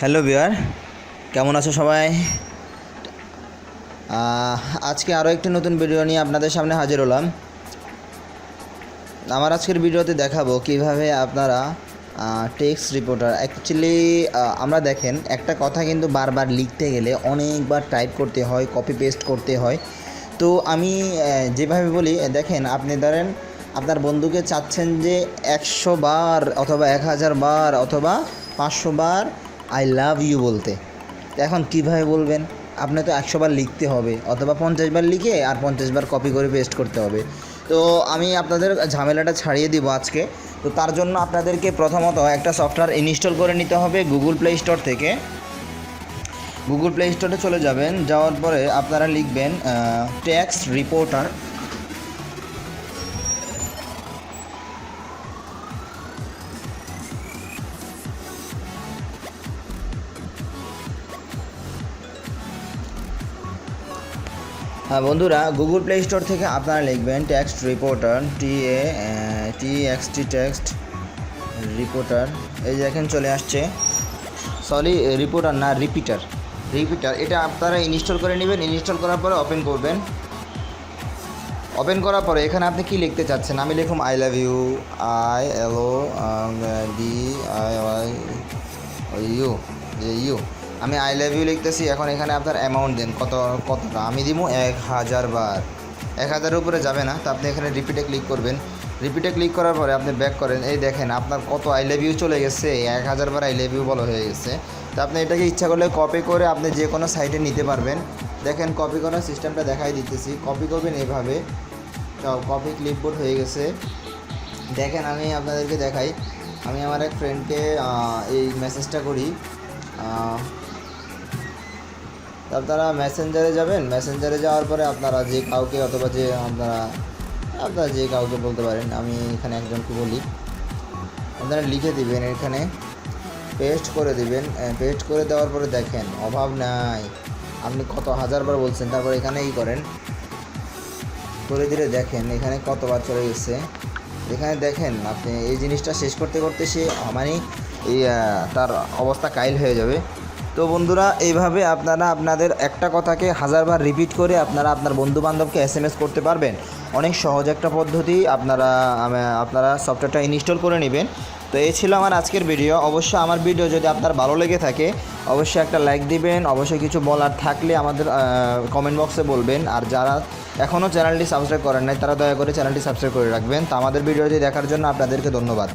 Hello বিয়ার কেমন আছো সবাই? আজকে আরও একটি নতুন ভিডিও নিয়ে আপনাদের সামনে হাজির হলাম। আমার আজকের ভিডিওতে দেখাবো কীভাবে আপনারা টেক্সট রিপোর্টার অ্যাকচুয়ালি আমরা দেখেন, একটা কথা কিন্তু বারবার লিখতে গেলে অনেকবার টাইপ করতে হয় কপি পেস্ট করতে হয়। তো আমি যেভাবে বলি দেখেন, আপনি ধরেন, আপনার বন্ধুকে চাচ্ছেন যে একশো বার অথবা এক হাজার বার অথবা পাঁচশো বার আই লাভ ইউ বলতে। এখন কীভাবে বলবেন? আপনি তো একশো বার লিখতে হবে, অথবা পঞ্চাশ বার লিখে আর পঞ্চাশ বার কপি করে পেস্ট করতে হবে। তো আমি আপনাদের ঝামেলাটা ছাড়িয়ে দিব আজকে। তো তার জন্য আপনাদেরকে প্রথমত একটা সফটওয়্যার ইনস্টল করে নিতে হবে গুগল প্লে স্টোর থেকে। গুগল প্লে স্টোরে চলে যাবেন, যাওয়ার পরে আপনারা লিখবেন ট্যাক্স রিপোর্টার বন্ধুরা গুগল প্লে স্টোর থেকে আপনারা লিখবেন text reporter T A T X T text reporter এই দেখেন চলে আসছে। সরি রিপোর্টার না রিপিটার রিপিটার এটা আপনারা ইনস্টল করে নেবেন ইনস্টল করার পরে ওপেন করবেন। ওপেন করার পরে এখানে আপনি কি লিখতে চাচ্ছেন? আমি লিখুন I love you I L O D I U U আমি আই লাভ ইউ লিখতেছি, এখন এখানে আপনার অ্যামাউন্ট দেন, কত, কতটা? আমি দিব এক হাজার বার। এক হাজারের উপরে যাবে না, তো আপনি এখানে রিপিটে ক্লিক করবেন। রিপিটে ক্লিক করার পরে আপনি ব্যাক করেন, এই দেখেন আপনার কত আই লাভ ইউ চলে গেছে, এক হাজার বার আই লাভ ইউ বলা হয়ে গেছে। তো আপনি এটাকে ইচ্ছা করলে কপি করে আপনি যে কোনো সাইটে নিতে পারবেন। দেখেন কপি করার সিস্টেমটা দেখাই দিতেছি কপি করবেন এভাবে। তো কপি ক্লিপবোর্ড হয়ে গেছে। দেখেন আমি আপনাদেরকে দেখাই, আমি আমার এক ফ্রেন্ডকে এই মেসেজটা করি আপনারা মেসেঞ্জারে যাবেন। মেসেঞ্জারে যাওয়ার পরে আপনারা যে কাউকে অথবা যে আপনারা আপনারা যে কাউকে বলতে পারেন, আমি এখানে একজনকে বলি। আপনারা লিখে দিবেন এখানে পেস্ট করে দিবেন। পেস্ট করে দেওয়ার পরে দেখেন, অভাব নাই। আপনি কত হাজারবার বলছেন, তারপর এখানে ই করেন। করে দিলে দেখেন, এখানে কতবার চলে গেছে। এখানে দেখেন, আপনি এই জিনিসটা শেষ করতে করতে সে মানে এই তার অবস্থা কাইল হয়ে যাবে। তো বন্ধুরা, এইভাবে আপনারা আপনাদের একটা কথাকে হাজারবার রিপিট করে আপনারা আপনার বন্ধু বান্ধবকে এস এম এস করতে পারবেন। অনেক সহজ একটা পদ্ধতি, আপনারা আপনারা সফটওয়্যারটা ইনস্টল করে নেবেন। তো এই ছিল আমার আজকের ভিডিও অবশ্যই আমার ভিডিও যদি আপনার ভালো লেগে থাকে, অবশ্যই একটা লাইক দিবেন। অবশ্যই কিছু বলার থাকলে আমাদের কমেন্ট বক্সে বলবেন। আর যারা এখনও চ্যানেলটি সাবস্ক্রাইব করেন নাই, তারা দয়া করে চ্যানেলটি সাবস্ক্রাইব করে রাখবেন। তো আমাদের ভিডিওটি দেখার জন্য আপনাদেরকে ধন্যবাদ।